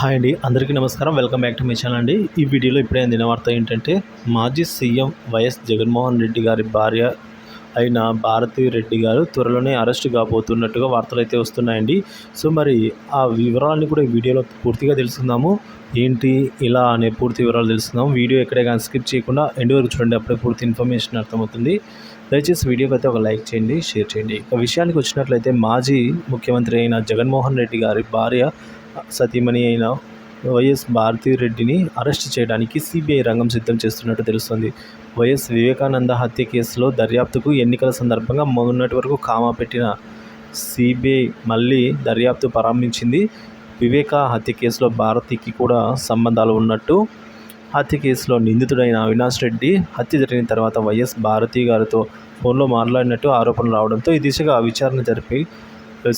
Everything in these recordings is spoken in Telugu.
హాయ్ అండి అందరికీ నమస్కారం. వెల్కమ్ బ్యాక్ టు మీ ఛానల్ అండి. ఈ వీడియోలో ఇప్పుడే అందిన వార్త ఏంటంటే మాజీ సీఎం వైఎస్ జగన్మోహన్ రెడ్డి గారి భార్య అయిన భారతీ రెడ్డి గారు త్వరలోనే అరెస్ట్ కాబోతున్నట్టుగా వార్తలు అయితే వస్తున్నాయండి. సో మరి ఆ వివరాలని కూడా ఈ వీడియోలో పూర్తిగా తెలుసుకుందాము. ఏంటి ఇలా అనే పూర్తి వివరాలు తెలుసుకుందాం వీడియో ఎక్కడే కానీ స్కిప్ చేయకుండా ఎండ్ వరకు చూడండి అప్పుడే పూర్తి ఇన్ఫర్మేషన్ అర్థమవుతుంది. దయచేసి వీడియోకి అయితే ఒక లైక్ చేయండి షేర్ చేయండి. ఇక విషయానికి వచ్చినట్లయితే మాజీ ముఖ్యమంత్రి అయిన జగన్మోహన్ రెడ్డి గారి భార్య సతీమణి అయిన వైఎస్ భారతిరెడ్డిని అరెస్ట్ చేయడానికి సిబిఐ రంగం సిద్ధం చేస్తున్నట్టు తెలుస్తోంది. వైఎస్ వివేకానంద హత్య కేసులో దర్యాప్తుకు ఎన్నికల సందర్భంగా మొన్నటి వరకు కామా పెట్టిన సిబిఐ మళ్ళీ దర్యాప్తు ప్రారంభించింది. వివేక హత్య కేసులో భారతికి కూడా సంబంధాలు ఉన్నట్టు హత్య కేసులో నిందితుడైన అవినాష్ రెడ్డి హత్య జరిగిన తర్వాత వైఎస్ భారతి గారితో ఫోన్లో మాట్లాడినట్టు ఆరోపణలు రావడంతో ఈ దిశగా విచారణ జరిపి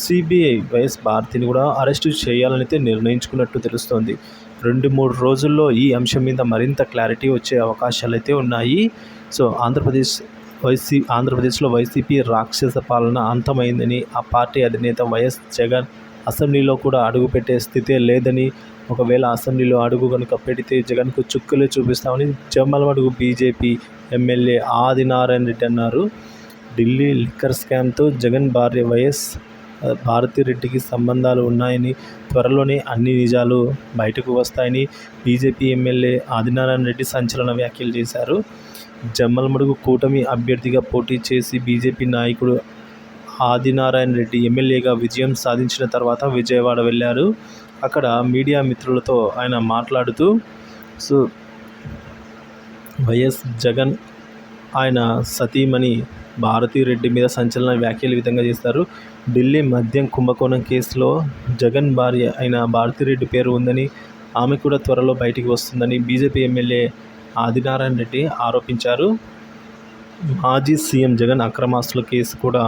సిబిఐ వైఎస్ భారతిని కూడా అరెస్టు చేయాలని అయితే నిర్ణయించుకున్నట్టు తెలుస్తోంది. రెండు మూడు రోజుల్లో ఈ అంశం మీద మరింత క్లారిటీ వచ్చే అవకాశాలు అయితే ఉన్నాయి. సో ఆంధ్రప్రదేశ్ వైసీ ఆంధ్రప్రదేశ్లో వైసీపీ రాక్షస పాలన అంతమైందని ఆ పార్టీ అధినేత వైఎస్ జగన్ అసెంబ్లీలో కూడా అడుగుపెట్టే స్థితే లేదని ఒకవేళ అసెంబ్లీలో అడుగు కనుక పెడితే జగన్కు చుక్కులే చూపిస్తామని జమ్మలమడుగు బీజేపీ ఎమ్మెల్యే ఆదినారాయణ రెడ్డి అన్నారు. ఢిల్లీ లిక్కర్ స్కామ్తో జగన్ భార్య వైఎస్ భారతిరెడ్డికి సంబంధాలు ఉన్నాయని త్వరలోనే అన్ని నిజాలు బయటకు వస్తాయని బీజేపీ ఎమ్మెల్యే ఆదినారాయణ రెడ్డి సంచలన వ్యాఖ్యలు చేశారు. జమ్మలమడుగు కూటమి అభ్యర్థిగా పోటీ చేసి బీజేపీ నాయకుడు ఆదినారాయణ రెడ్డి ఎమ్మెల్యేగా విజయం సాధించిన తర్వాత విజయవాడ వెళ్ళారు. అక్కడ మీడియా మిత్రులతో ఆయన మాట్లాడుతూ సో వైఎస్ జగన్ ఆయన సతీమణి భారతీరెడ్డి మీద సంచలన వ్యాఖ్యలు విధంగా చేస్తారు. ఢిల్లీ మద్యం కుంభకోణం కేసులో జగన్ భార్య అయిన భారతిరెడ్డి పేరు ఉందని ఆమె కూడా త్వరలో బయటికి వస్తుందని బీజేపీ ఎమ్మెల్యే ఆదినారాయణ రెడ్డి ఆరోపించారు. మాజీ సీఎం జగన్ అక్రమాస్తుల కేసు కూడా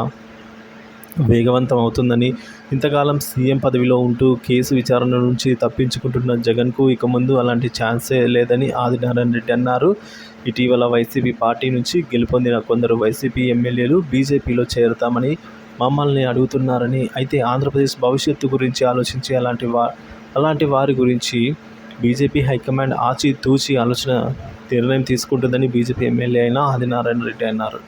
వేగవంతం అవుతుందని ఇంతకాలం సీఎం పదవిలో ఉంటూ కేసు విచారణ నుంచి తప్పించుకుంటున్న జగన్కు ఇక ముందు అలాంటి ఛాన్సే లేదని ఆదినారాయణ రెడ్డి అన్నారు. ఇటీవల వైసీపీ పార్టీ నుంచి గెలుపొందిన కొందరు వైసీపీ ఎమ్మెల్యేలు బీజేపీలో చేరుతామని మమ్మల్ని అడుగుతున్నారని అయితే ఆంధ్రప్రదేశ్ భవిష్యత్తు గురించి ఆలోచించి అలాంటి వా అలాంటి వారి గురించి బీజేపీ హైకమాండ్ ఆచి తూచి ఆలోచన నిర్ణయం తీసుకుంటుందని బీజేపీ ఎమ్మెల్యే అయిన ఆదినారాయణ రెడ్డి అన్నారు.